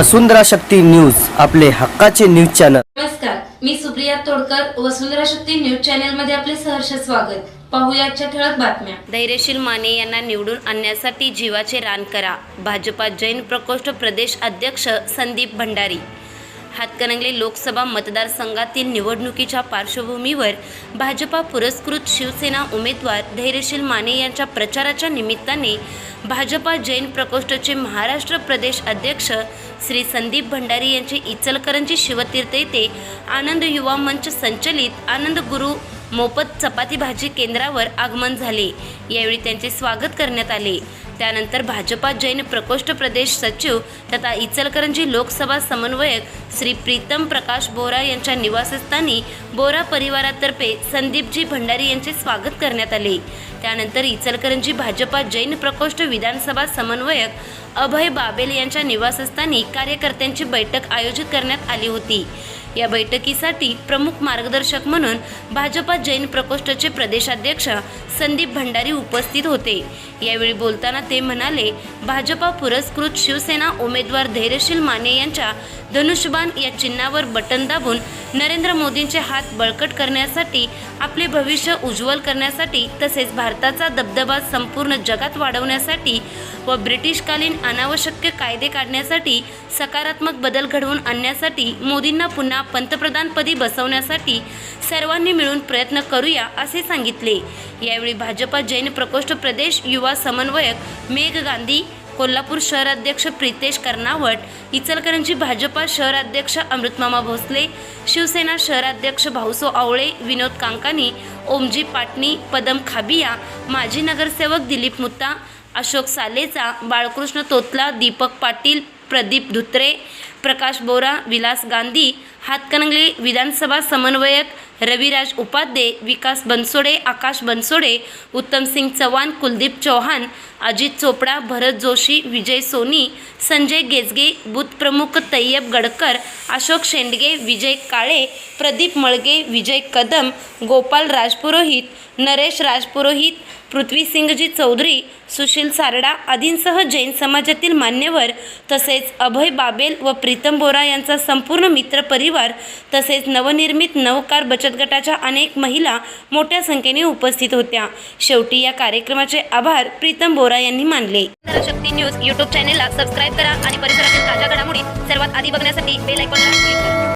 वसुंधरा Shakti news आपले हक्काचे news channel. नमस्कार मी सुप्रिया तोडकर वसुंधरा शक्ती न्यूज चॅनलमध्ये आपले सहर्ष स्वागत. पाहूया आजच्या ठळक बातम्या. धैर्यशील माने यांना निवडून आणण्यासाठी जीवाचे रान करा. भाजपा जैन प्रकोष्ठ प्रदेश अध्यक्ष संदीप भंडारी. हातकणंगले लोकसभा मतदारसंघातील निवडणुकीच्या पार्श्वभूमीवर भाजपा पुरस्कृत शिवसेना उमेदवार धैर्यशील माने यांच्या प्रचाराच्या निमित्ताने भाजपा जैन प्रकोष्ठचे महाराष्ट्र प्रदेश अध्यक्ष श्री संदीप भंडारी यांचे इचलकरंजी शिवतीर्थ येथे आनंद युवा मंच संचलित आनंद गुरु मोफत चपाती भाजी केंद्रावर आगमन झाले. यावेळी त्यांचे स्वागत करण्यात आले. त्यानंतर भाजपा जैन प्रकोष्ठ प्रदेश सचिव तथा इचलकरंजी लोकसभा समन्वयक श्री प्रीतम प्रकाश बोरा यांच्या निवासस्थानी बोरा परिवारातर्फे संदीपजी भंडारी यांचे स्वागत करण्यात आले. त्यानंतर इचलकरंजी भाजपा जैन प्रकोष्ठ विधानसभा समन्वयक अभय बाबेल यांच्या निवासस्थानी कार्यकर्त्यांची बैठक आयोजित करण्यात आली होती. या बैठकीसाठी प्रमुख मार्गदर्शक म्हणून भाजपा जैन प्रकोष्ठचे प्रदेशाध्यक्ष संदीप भंडारी उपस्थित होते. यावेळी बोलताना ते म्हणाले भाजपा पुरस्कृत शिवसेना उमेदवार धैर्यशील माने यांच्या धनुष्यबाण या चिन्हावर बटन दाबून नरेंद्र मोदींचे हात बळकट करण्यासाठी आपले भविष्य उज्ज्वल करण्यासाठी तसेच भारताचा दबदबा संपूर्ण जगात वाढवण्यासाठी व ब्रिटिशकालीन अनावश्यक कायदे काढण्यासाठी सकारात्मक बदल घडवून आणण्यासाठी मोदींना पुन्हा पंतप्रधानपदी बसवण्यासाठी सर्वांनी मिळून प्रयत्न करूया असे सांगितले. यावेळी भाजपा जैन प्रकोष्ठ प्रदेश युवा समन्वयक मेघ गांधी कोल्हापूर शहराध्यक्ष प्रितेश कर्नावट इचलकरंजी भाजपा शहराध्यक्ष अमृतमामा भोसले शिवसेना शहराध्यक्ष भाऊसो आवळे विनोद कांकानी ओमजी पाटणी पदम खाबिया माजी नगरसेवक दिलीप मुत्ता अशोक सालेचा बाळकृष्ण तोतला दीपक पाटील प्रदीप धुत्रे प्रकाश बोरा विलास गांधी हातकणंगले विधानसभा समन्वयक रविराज उपाध्ये विकास बनसोडे आकाश बनसोडे उत्तमसिंग चव्हाण कुलदीप चौहान अजित चोपडा भरत जोशी विजय सोनी संजय गेजगे बूथ प्रमुख तय्यब गडकर अशोक शेंडगे विजय काळे प्रदीप मळगे विजय कदम गोपाल राजपुरोहित नरेश राजपुरोहित पृथ्वीसिंगजी चौधरी सुशील सारडा आदींसह जैन समाजातील मान्यवर तसेच अभय बाबेल व प्रीतम बोरा यांचा संपूर्ण मित्र परिवार तसेच नवनिर्मित नवकार बचत गटाच्या अनेक महिला मोठ्या संख्येने उपस्थित होत्या. शेवटी या कार्यक्रमाचे आभार प्रीतम बोरा यांनी मानले. शक्ती न्यूज युट्यूब चॅनेलला सबस्क्राईब करा आणि परिसरातील ताज्या घडामोडी सर्वात आधी बघण्यासाठी बेल आयकॉनला क्लिक करा.